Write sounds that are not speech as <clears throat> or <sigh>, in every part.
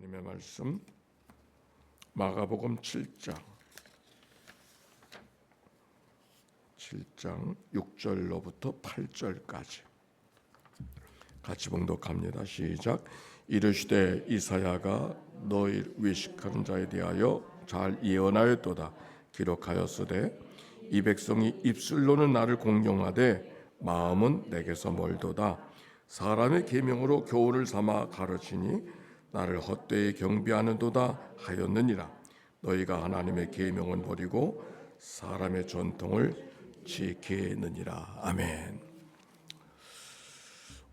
하나님의 말씀 마가복음 7장 7장 6절로부터 8절까지 같이 봉독합니다. 시작. 이르시되 이사야가 너희 외식하는 자에 대하여 잘 예언하였도다. 기록하였으되 이 백성이 입술로는 나를 공경하되 마음은 내게서 멀도다. 사람의 계명으로 교훈을 삼아 가르치니 나를 헛되이 경비하는도다 하였느니라. 너희가 하나님의 계명은 버리고 사람의 전통을 지키느니라. 아멘.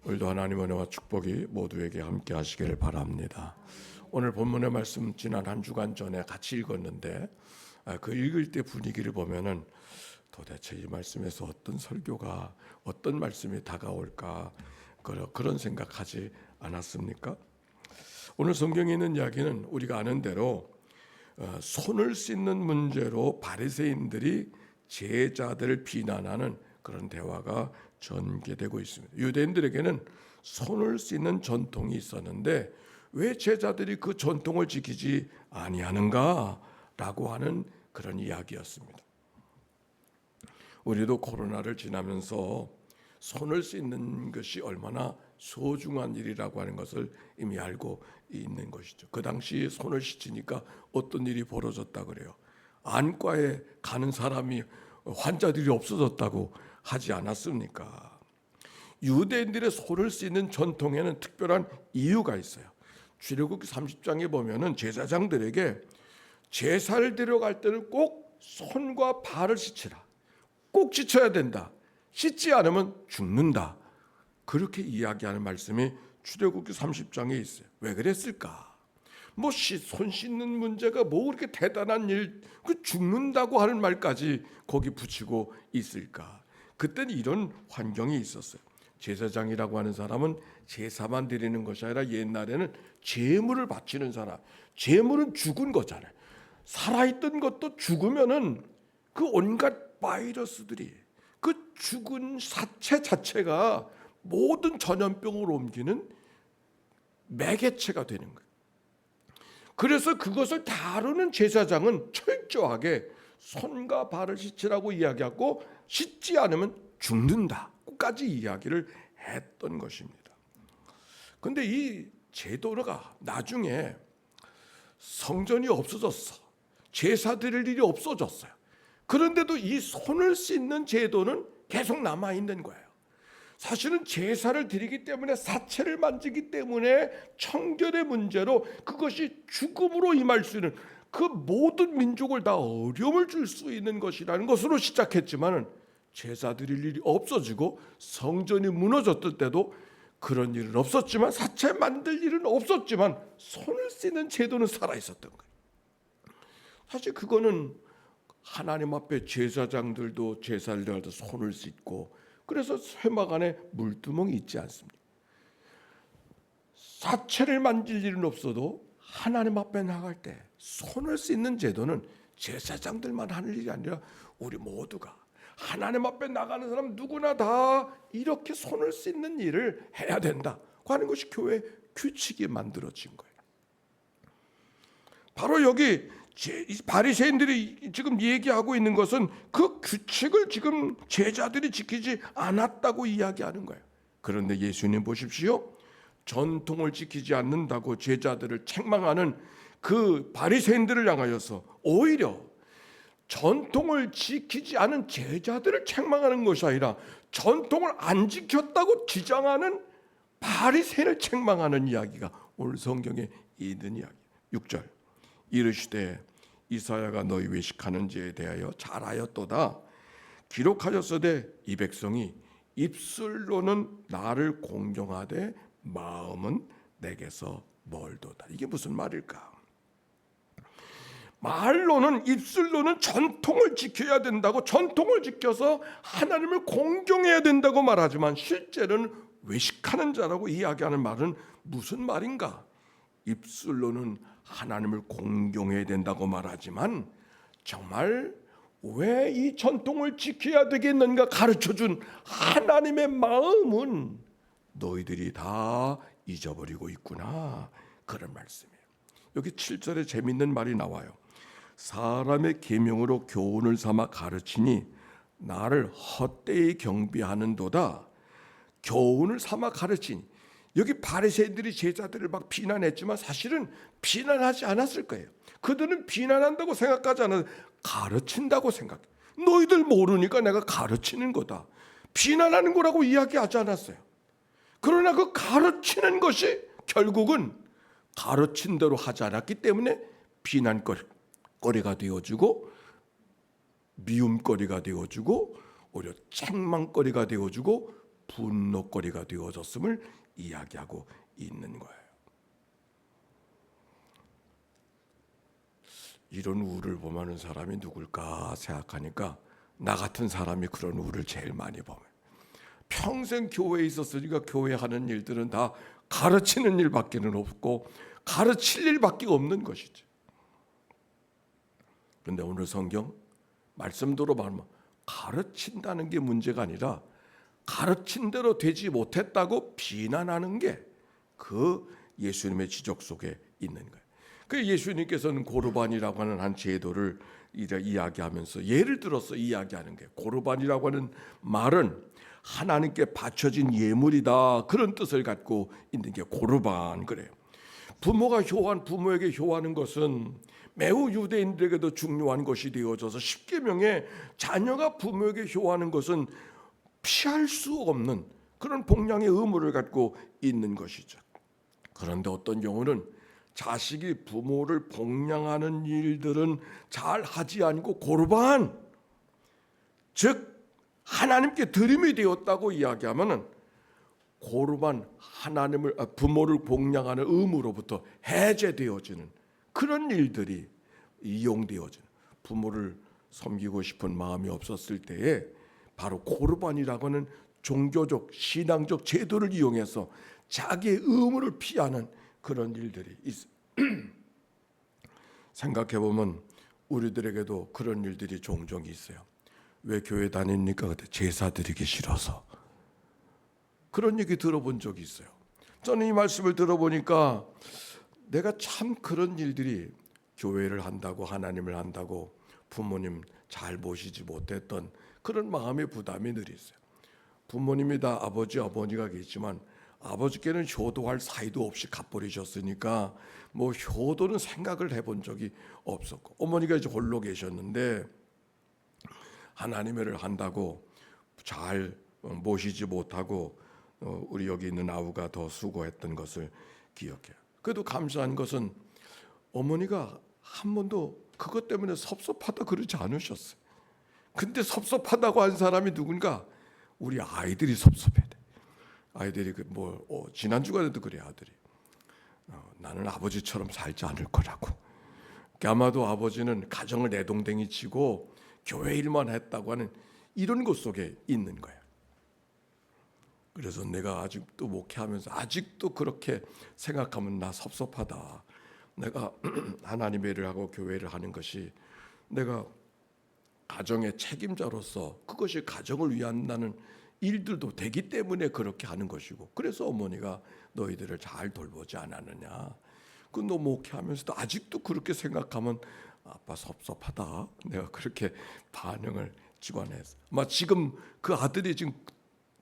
오늘도 하나님 은혜와 축복이 모두에게 함께 하시기를 바랍니다. 오늘 본문의 말씀 지난 한 주간 전에 같이 읽었는데 아, 그 읽을 때 분위기를 보면은 도대체 이 말씀에서 어떤 설교가 어떤 말씀이 다가올까 그런 생각하지 않았습니까? 오늘 성경에 있는 이야기는 우리가 아는 대로 어, 손을 씻는 문제로 바리새인들이 제자들을 비난하는 그런 대화가 전개되고 있습니다. 유대인들에게는 손을 씻는 전통이 있었는데 왜 제자들이 그 전통을 지키지 아니하는가라고 하는 그런 이야기였습니다. 우리도 코로나를 지나면서 손을 씻는 것이 얼마나 소중한 일이라고 하는 것을 이미 알고 있는 것이죠. 그 당시 손을 씻으니까 어떤 일이 벌어졌다 그래요. 안과에 가는 사람이 환자들이 없어졌다고 하지 않았습니까? 유대인들의 손을 씻는 전통에는 특별한 이유가 있어요. 출애굽기 30장에 보면은 제사장들에게 제사를 드려갈 때는 꼭 손과 발을 씻으라. 꼭 씻어야 된다. 씻지 않으면 죽는다. 그렇게 이야기하는 말씀이 출애굽기 30장에 있어요. 왜 그랬을까? 뭐 손 씻는 문제가 뭐 그렇게 대단한 일, 그 죽는다고 하는 말까지 거기 붙이고 있을까? 그때는 이런 환경이 있었어요. 제사장이라고 하는 사람은 제사만 드리는 것이 아니라 옛날에는 제물을 바치는 사람. 제물은 죽은 거잖아요. 살아있던 것도 죽으면은 그 온갖 바이러스들이 그 죽은 사체 자체가 모든 전염병을 옮기는 매개체가 되는 거예요. 그래서 그것을 다루는 제사장은 철저하게 손과 발을 씻으라고 이야기하고 씻지 않으면 죽는다까지 이야기를 했던 것입니다. 근데 이 제도가 나중에 성전이 없어졌어. 제사 드릴 일이 없어졌어요. 그런데도 이 손을 씻는 제도는 계속 남아 있는 거예요. 사실은 제사를 드리기 때문에 사체를 만지기 때문에 청결의 문제로 그것이 죽음으로 임할 수 있는 그 모든 민족을 다 어려움을 줄 수 있는 것이라는 것으로 시작했지만은 제사 드릴 일이 없어지고 성전이 무너졌을 때도 그런 일은 없었지만 사체 만들 일은 없었지만 손을 씻는 제도는 살아 있었던 거예요. 사실 그거는 하나님 앞에 제사장들도 제사를 때 손을 씻고 그래서 쇠막 안에 물두멍이 있지 않습니까? 사체를 만질 일은 없어도 하나님 앞에 나갈 때 손을 씻는 제도는 제사장들만 하는 일이 아니라 우리 모두가 하나님 앞에 나가는 사람 누구나 다 이렇게 손을 씻는 일을 해야 된다고 하는 것이 교회 규칙이 만들어진 거예요. 바로 여기 바리새인들이 지금 얘기하고 있는 것은 그 규칙을 지금 제자들이 지키지 않았다고 이야기하는 거예요. 그런데 예수님 보십시오. 전통을 지키지 않는다고 제자들을 책망하는 그 바리새인들을 향하여서 오히려 전통을 지키지 않은 제자들을 책망하는 것이 아니라 전통을 안 지켰다고 지장하는 바리새인을 책망하는 이야기가 오늘 성경에 있는 이야기. 6절. 이르시되 이사야가 너희 외식하는지에 대하여 잘하였도다. 기록하였으되 이 백성이 입술로는 나를 공경하되 마음은 내게서 멀도다. 이게 무슨 말일까? 말로는 입술로는 전통을 지켜야 된다고 전통을 지켜서 하나님을 공경해야 된다고 말하지만 실제로는 외식하는 자라고 이야기하는 말은 무슨 말인가? 입술로는 하나님을 공경해야 된다고 말하지만 정말 왜 이 전통을 지켜야 되겠는가 가르쳐 준 하나님의 마음은 너희들이 다 잊어버리고 있구나. 그런 말씀이에요. 여기 7절에 재밌는 말이 나와요. 사람의 계명으로 교훈을 삼아 가르치니 나를 헛되이 경비하는도다. 교훈을 삼아 가르치니 여기 바리새인들이 제자들을 막 비난했지만 사실은 비난하지 않았을 거예요. 그들은 비난한다고 생각하지 않아 가르친다고 생각해. 너희들 모르니까 내가 가르치는 거다. 비난하는 거라고 이야기하지 않았어요. 그러나 그 가르치는 것이 결국은 가르친 대로 하지 않았기 때문에 비난거리가 되어주고 미움거리가 되어주고 오히려 책망거리가 되어주고 분노거리가 되어졌음을 이야기하고 있는 거예요. 이런 우를 범하는 사람이 누굴까 생각하니까 나 같은 사람이 그런 우를 제일 많이 범해. 평생 교회에 있었으니까 교회 하는 일들은 다 가르치는 일밖에는 없고 가르칠 일밖에 없는 것이죠. 그런데 오늘 성경 말씀대로 말하면 가르친다는 게 문제가 아니라 가르친 대로 되지 못했다고 비난하는 게 그 예수님의 지적 속에 있는 거예요. 그 예수님께서는 고르반이라고 하는 한 제도를 이야기하면서 예를 들어서 이야기하는 게 고르반이라고 하는 말은 하나님께 바쳐진 예물이다 그런 뜻을 갖고 있는 게 고르반 그래요. 부모가 효한 부모에게 효하는 것은 매우 유대인들에게도 중요한 것이 되어져서 십계명에 자녀가 부모에게 효하는 것은 피할 수 없는 그런 복량의 의무를 갖고 있는 것이죠. 그런데 어떤 경우는 자식이 부모를 복량하는 일들은 잘 하지 않고 고르반 즉 하나님께 드림이 되었다고 이야기하면은 고르반 하나님을 아, 부모를 복량하는 의무로부터 해제되어지는 그런 일들이 이용되어지는 부모를 섬기고 싶은 마음이 없었을 때에 바로 고르반이라고 하는 종교적 신앙적 제도를 이용해서 자기의 의무를 피하는 그런 일들이 있. <clears throat> 생각해 보면 우리들에게도 그런 일들이 종종 있어요. 왜 교회 다닙니까? 그때 제사 드리기 싫어서 그런 얘기 들어본 적이 있어요. 저는 이 말씀을 들어보니까 내가 참 그런 일들이 교회를 한다고 하나님을 한다고 부모님 잘 모시지 못했던 그런 마음의 부담이 늘 있어요. 부모님이 다 아버지 어머니가 계시지만 아버지께는 효도할 사이도 없이 갚버리셨으니까 뭐 효도는 생각을 해본 적이 없었고 어머니가 이제 홀로 계셨는데 하나님을 한다고 잘 모시지 못하고 어, 우리 여기 있는 아우가 더 수고했던 것을 기억해요. 그래도 감사한 것은 어머니가 한 번도 그것 때문에 섭섭하다 그러지 않으셨어요. 근데 섭섭하다고 한 사람이 누군가 우리 아이들이 섭섭해. 아이들이 그뭐 어, 지난 주간에도 그래 아들이 어, 나는 아버지처럼 살지 않을 거라고. 아마도 아버지는 가정을 내동댕이 치고 교회 일만 했다고 하는 이런 것 속에 있는 거야. 그래서 내가 아직도 목회하면서 아직도 그렇게 생각하면 나 섭섭하다. 내가 <clears throat> 하나님의 일을 하고 교회를 하는 것이 내가 가정의 책임자로서 그것이 가정을 위한 나는 일들도 되기 때문에 그렇게 하는 것이고 그래서 어머니가 너희들을 잘 돌보지 않았느냐. 그너 목회하면서도 아직도 그렇게 생각하면 아빠 섭섭하다. 내가 그렇게 반응을 직관했어. 막 지금 그 아들이 지금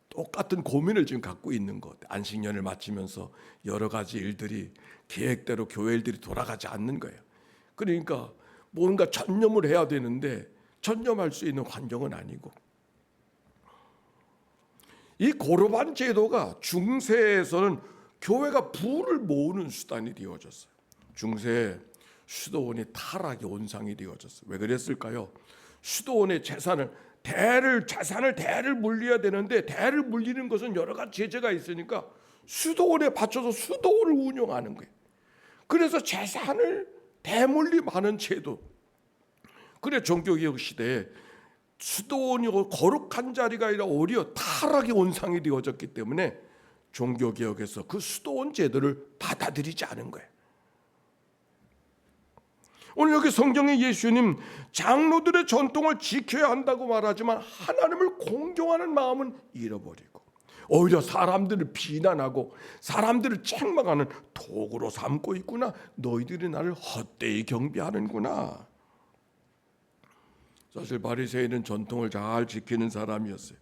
똑같은 고민을 지금 갖고 있는 것. 안식년을 마치면서 여러 가지 일들이 계획대로 교회 일들이 돌아가지 않는 거예요. 그러니까 뭔가 전념을 해야 되는데 전념할 수 있는 환경은 아니고 이 고르반 제도가 중세에서는 교회가 부를 모으는 수단이 되어졌어요. 중세 수도원이 타락의 온상이 되어졌어요. 왜 그랬을까요? 수도원의 재산을 대를 재산을 대를 물려야 되는데 대를 물리는 것은 여러 가지 제재가 있으니까 수도원에 바쳐서 수도원을 운영하는 거예요. 그래서 재산을 대물림하는 제도. 그래 종교개혁 시대에 수도원이 거룩한 자리가 아니라 오히려 타락의 온상이 되어졌기 때문에 종교개혁에서 그 수도원 제도를 받아들이지 않은 거예요. 오늘 여기 성경에 예수님 장로들의 전통을 지켜야 한다고 말하지만 하나님을 공경하는 마음은 잃어버리고 오히려 사람들을 비난하고 사람들을 책망하는 도구로 삼고 있구나. 너희들이 나를 헛되이 경비하는구나. 사실 바리새인은 전통을 잘 지키는 사람이었어요.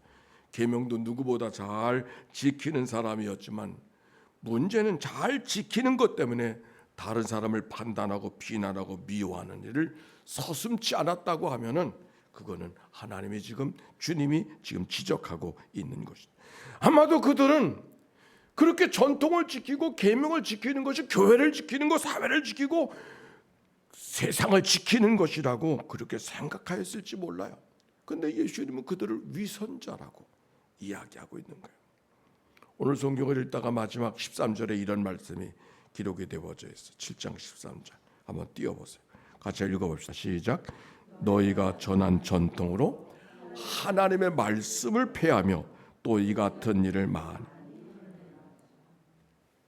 계명도 누구보다 잘 지키는 사람이었지만 문제는 잘 지키는 것 때문에 다른 사람을 판단하고 비난하고 미워하는 일을 서슴지 않았다고 하면은 그거는 하나님이 지금 주님이 지금 지적하고 있는 것이죠. 아마도 그들은 그렇게 전통을 지키고 계명을 지키는 것이 교회를 지키는 것, 사회를 지키고 세상을 지키는 것이라고 그렇게 생각하였을지 몰라요. 근데 예수님은 그들을 위선자라고 이야기하고 있는 거예요. 오늘 성경을 읽다가 마지막 13절에 이런 말씀이 기록이 되어져 있어요. 7장 13절. 한번 띄워 보세요. 같이 읽어 봅시다. 시작. 너희가 전한 전통으로 하나님의 말씀을 폐하며 또 이 같은 일을 많이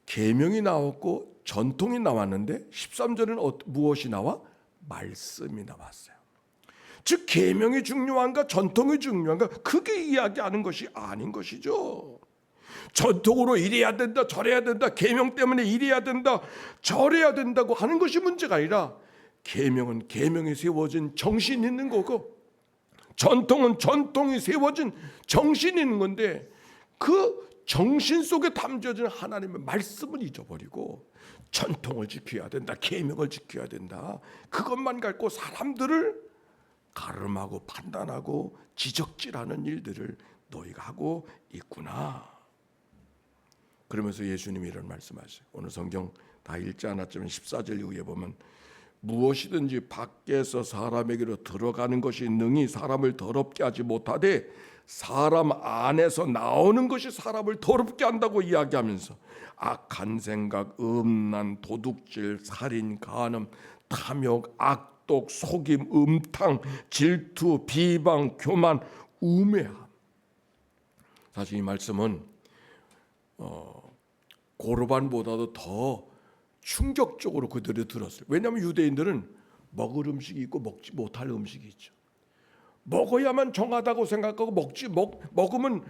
계명이 나왔고 전통이 나왔는데 13절은 어, 무엇이 나와? 말씀이 나왔어요. 즉 계명이 중요한가 전통이 중요한가 그게 이야기하는 것이 아닌 것이죠. 전통으로 이래야 된다 저래야 된다 계명 때문에 이래야 된다 저래야 된다고 하는 것이 문제가 아니라 계명은 계명이 세워진 정신 있는 거고 전통은 전통이 세워진 정신 있는 건데 그 정신 속에 담겨진 하나님의 말씀을 잊어버리고 전통을 지켜야 된다 계명을 지켜야 된다 그것만 갖고 사람들을 가름하고 판단하고 지적질하는 일들을 너희가 하고 있구나. 그러면서 예수님이 이런 말씀하세요. 오늘 성경 다 읽지 않았지만 14절 이후에 보면 무엇이든지 밖에서 사람에게로 들어가는 것이 능히 사람을 더럽게 하지 못하되 사람 안에서 나오는 것이 사람을 더럽게 한다고 이야기하면서 악한 생각, 음란, 도둑질, 살인, 간음, 탐욕, 악독, 속임, 음탕, 질투, 비방, 교만, 우매함. 사실 이 말씀은 어, 고르반보다도 더 충격적으로 그들이 들었어요. 왜냐하면 유대인들은 먹을 음식이 있고 먹지 못할 음식이 있죠. 먹어야만 정하다고 생각하고 먹지 먹 먹으면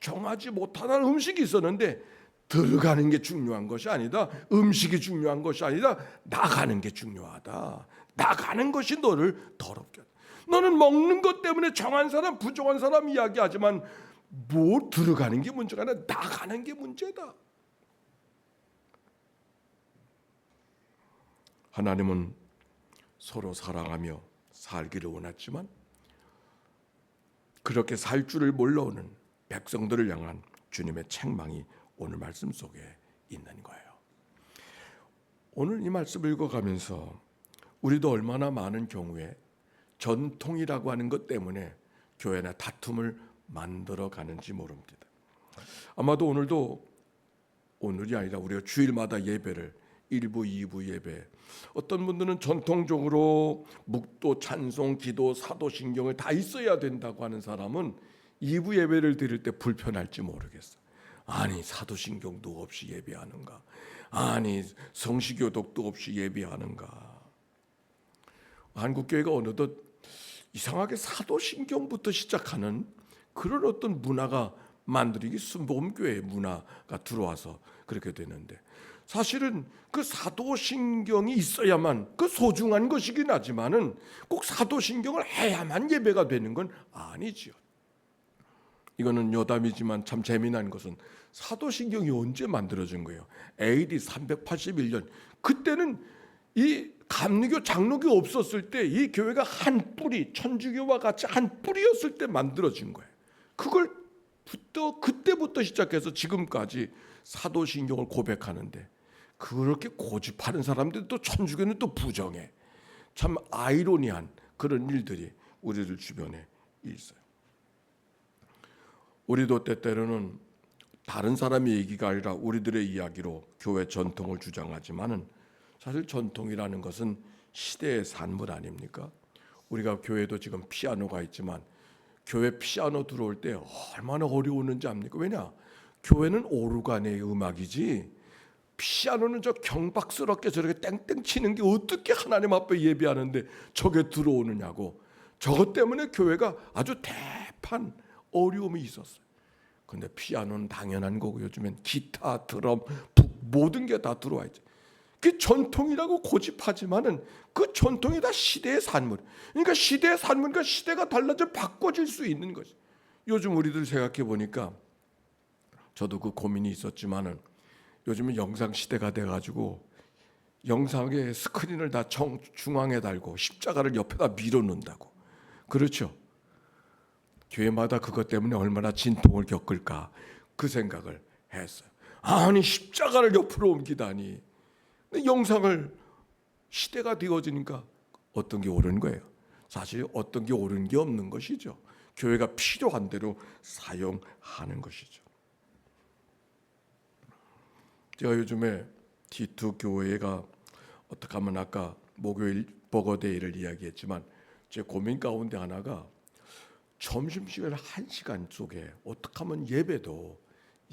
정하지 못하는 음식이 있었는데 들어가는 게 중요한 것이 아니다. 음식이 중요한 것이 아니다. 나가는 게 중요하다. 나가는 것이 너를 더럽게. 너는 먹는 것 때문에 정한 사람, 부정한 사람 이야기하지만 뭐 들어가는 게 문제가 아니라 나가는 게 문제다. 하나님은 서로 사랑하며 살기를 원했지만 그렇게 살 줄을 몰라오는 백성들을 향한 주님의 책망이 오늘 말씀 속에 있는 거예요. 오늘 이 말씀을 읽어가면서 우리도 얼마나 많은 경우에 전통이라고 하는 것 때문에 교회나 다툼을 만들어 가는지 모릅니다. 아마도 오늘도 오늘이 아니라 우리가 주일마다 예배를 1부, 2부 예배. 어떤 분들은 전통적으로 묵도, 찬송, 기도, 사도신경을 다 있어야 된다고 하는 사람은 2부 예배를 드릴 때 불편할지 모르겠어. 아니 사도신경도 없이 예배하는가? 아니 성시교독도 없이 예배하는가? 한국 교회가 어느덧 이상하게 사도신경부터 시작하는 그런 어떤 문화가 만들기 순복음교회 문화가 들어와서 그렇게 되는데 사실은 그 사도신경이 있어야만 그 소중한 것이긴 하지만은 꼭 사도신경을 해야만 예배가 되는 건 아니지요. 이거는 여담이지만 참 재미난 것은 사도신경이 언제 만들어진 거예요? AD 381년. 그때는 이 감리교 장로교 없었을 때 이 교회가 한 뿌리 천주교와 같이 한 뿌리였을 때 만들어진 거예요. 그걸 부터 그때부터 시작해서 지금까지 사도신경을 고백하는데 그렇게 고집하는 사람들이 또 천주교는 또 부정해. 참 아이러니한 그런 일들이 우리들 주변에 있어요. 우리도 때때로는 다른 사람의 얘기가 아니라 우리들의 이야기로 교회 전통을 주장하지만은 사실 전통이라는 것은 시대의 산물 아닙니까? 우리가 교회도 지금 피아노가 있지만 교회 피아노 들어올 때 얼마나 어려웠는지 압니까? 왜냐? 교회는 오르간의 음악이지 피아노는 저 경박스럽게 저렇게 땡땡 치는 게 어떻게 하나님 앞에 예배하는데 저게 들어오느냐고 저것 때문에 교회가 아주 대판 어려움이 있었어요. 근데 피아노는 당연한 거고 요즘엔 기타, 드럼, 북 모든 게 다 들어와 있지. 그 전통이라고 고집하지만은 그 전통이 다 시대의 산물. 그러니까 시대의 산물과 시대가 달라져 바꿔질 수 있는 거지. 요즘 우리들 생각해 보니까 저도 그 고민이 있었지만은 요즘은 영상 시대가 돼 가지고 영상에 스크린을 다 정, 중앙에 달고 십자가를 옆에다 밀어 놓는다고. 그렇죠. 교회마다 그것 때문에 얼마나 진통을 겪을까 그 생각을 했어요. 아니 십자가를 옆으로 옮기다니. 근데 영상을 시대가 되어지니까 어떤 게 옳은 거예요. 사실 어떤 게 옳은 게 없는 것이죠. 교회가 필요한 대로 사용하는 것이죠. 제가 요즘에 T2 교회가 어떻게 하면 아까 목요일 버거데이를 이야기했지만 제 고민 가운데 하나가 점심시간 한 시간 속에 어떻게 하면 예배도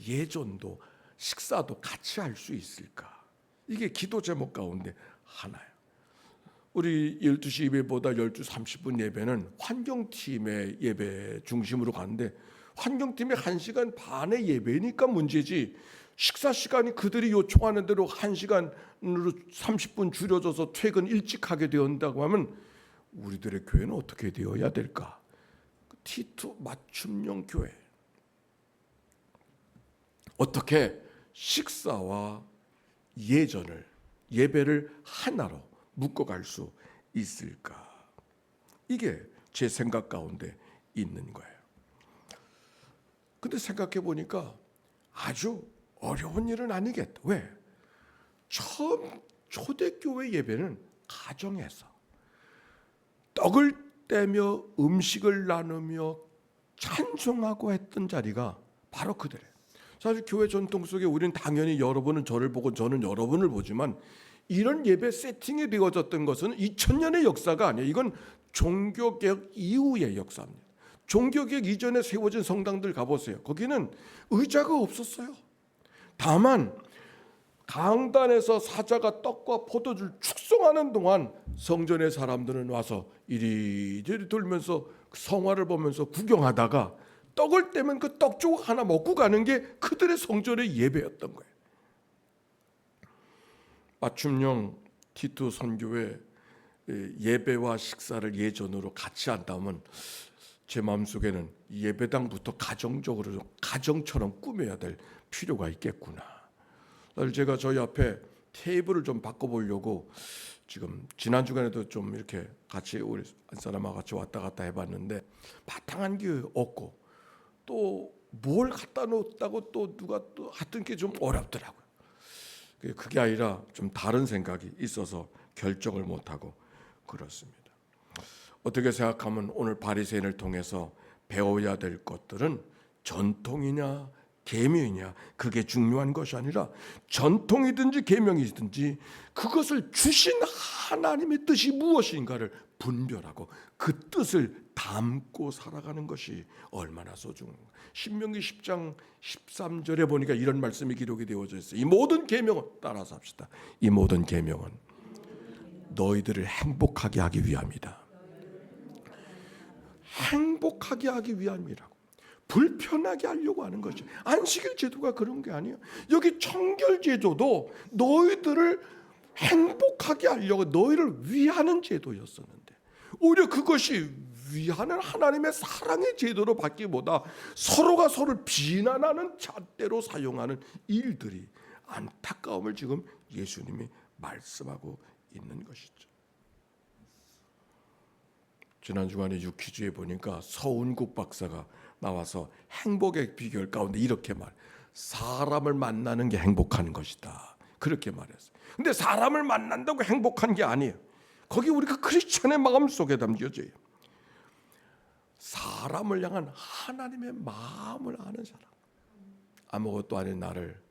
예전도 식사도 같이 할 수 있을까? 이게 기도 제목 가운데 하나예요. 우리 12시 예배보다 12시 30분 예배는 환경팀의 예배 중심으로 가는데 환경팀의 1시간 반의 예배니까 문제지 식사 시간이 그들이 요청하는 대로 1시간으로 30분 줄여져서 퇴근 일찍 하게 되었다고 하면 우리들의 교회는 어떻게 되어야 될까? T2 맞춤형 교회. 어떻게 식사와 예전을 예배를 하나로 묶어갈 수 있을까? 이게 제 생각 가운데 있는 거예요. 근데 생각해 보니까 아주 어려운 일은 아니겠다. 왜? 처음 초대교회 예배는 가정에서 떡을 떼며 음식을 나누며 찬송하고 했던 자리가 바로 그들이에요. 사실 교회 전통 속에 우리는 당연히 여러분은 저를 보고 저는 여러분을 보지만 이런 예배 세팅이 되어졌던 것은 2000년의 역사가 아니에요. 이건 종교개혁 이후의 역사입니다. 종교개혁 이전에 세워진 성당들 가보세요. 거기는 의자가 없었어요. 다만 강단에서 사자가 떡과 포도주를 축송하는 동안 성전의 사람들은 와서 이리저리 돌면서 성화를 보면서 구경하다가 떡을 떼면 그 떡 조각 하나 먹고 가는 게 그들의 성전의 예배였던 거예요. 맞춤형 티투 선교회 예배와 식사를 예전으로 같이 한다면 제 마음속에는 예배당부터 가정적으로 가정처럼 꾸며야 될 필요가 있겠구나. 사실 제가 저희 앞에 테이블을 좀 바꿔보려고 지금 지난 주간에도 좀 이렇게 같이 우리 한 사람하고 같이 왔다 갔다 해봤는데 바탕한 게 없고 또 뭘 갖다 놓았다고 또 누가 또 하여튼 게좀 어렵더라고요. 그게 아니라 좀 다른 생각이 있어서 결정을 못하고 그렇습니다. 어떻게 생각하면 오늘 바리새인을 통해서 배워야 될 것들은 전통이냐 계명이냐 그게 중요한 것이 아니라 전통이든지 계명이든지 그것을 주신 하나님의 뜻이 무엇인가를 분별하고 그 뜻을 담고 살아가는 것이 얼마나 소중한가. 신명기 10장 13절에 보니까 이런 말씀이 기록이 되어져 있어요. 이 모든 계명은 따라서 합시다. 이 모든 계명은 너희들을 행복하게 하기 위함이다. 행복하게 하기 위함이라고. 불편하게 하려고 하는 것이 안식일 제도가 그런 게 아니에요. 여기 청결 제도도 너희들을 행복하게 하려고 너희를 위하는 제도였었는데 오히려 그것이 위하는 하나님의 사랑의 제도로 바뀌기보다 서로가 서로를 비난하는 잣대로 사용하는 일들이 안타까움을 지금 예수님이 말씀하고 있는 것이죠. 지난 주간에 유퀴즈에 보니까 서운국 박사가 나와서 행복의 비결 가운데 이렇게 말. 사람을 만나는 게 행복한 것이다. 그렇게 말했어요. 근데 사람을 만난다고 행복한 게 아니에요. 거기 우리가 크리스천의 마음 속에 담겨져요. 사람을 향한 하나님의 마음을 아는 사람. 아무것도 아닌 나를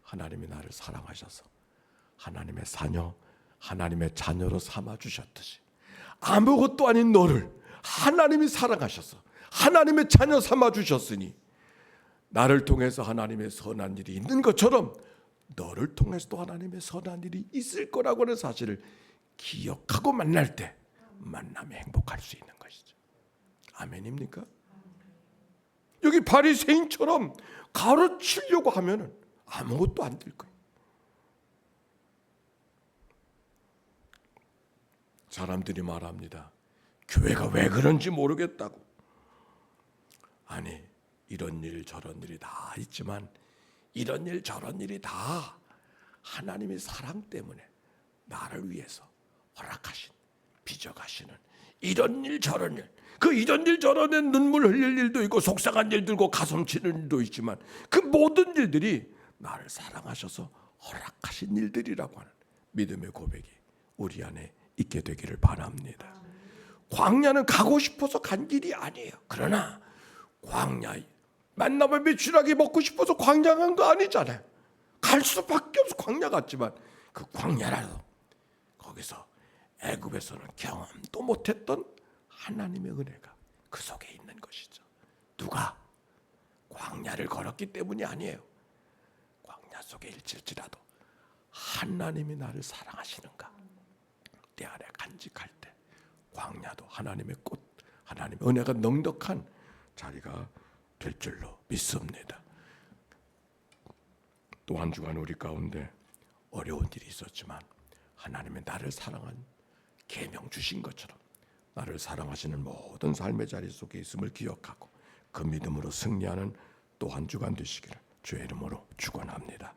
하나님이 나를 사랑하셔서 하나님의 자녀, 하나님의 자녀로 삼아 주셨듯이 아무것도 아닌 너를 하나님이 사랑하셔서 하나님의 자녀 삼아 주셨으니 나를 통해서 하나님의 선한 일이 있는 것처럼 너를 통해서도 하나님의 선한 일이 있을 거라고 하는 사실을 기억하고 만날 때 만남에 행복할 수 있는 것이죠. 아멘입니까? 여기 바리새인처럼 가르치려고 하면은 아무것도 안 될 거예요. 사람들이 말합니다. 교회가 왜 그런지 모르겠다고. 아니 이런 일 저런 일이 다 있지만 이런 일 저런 일이 다 하나님의 사랑 때문에 나를 위해서 허락하신 빚어가시는 이런 일 저런 일. 그 이런 일 저런 일 눈물 흘릴 일도 있고 속상한 일들고 가슴 치는 일도 있지만 그 모든 일들이 나를 사랑하셔서 허락하신 일들이라고 하는 믿음의 고백이 우리 안에 있게 되기를 바랍니다. 광야는 가고 싶어서 간 길이 아니에요. 그러나 광야 만나면 매출하게 먹고 싶어서 광야 간 거 아니잖아요. 갈 수밖에 없어 광야 같지만 그 광야라도 거기서 애굽에서는 경험도 못했던 하나님의 은혜가 그 속에 있는 것이죠. 누가 광야를 걸었기 때문이 아니에요. 광야 속에 일칠지라도 하나님이 나를 사랑하시는가 내 안에 간직할 때 광야도 하나님의 꽃, 하나님의 은혜가 넉넉한 자리가 될 줄로 믿습니다. 또 한 주간 우리 가운데 어려운 일이 있었지만 하나님의 나를 사랑한 계명 주신 것처럼 나를 사랑하시는 모든 삶의 자리 속에 있음을 기억하고 그 믿음으로 승리하는 또 한 주간 되시기를 주의 이름으로 축원합니다.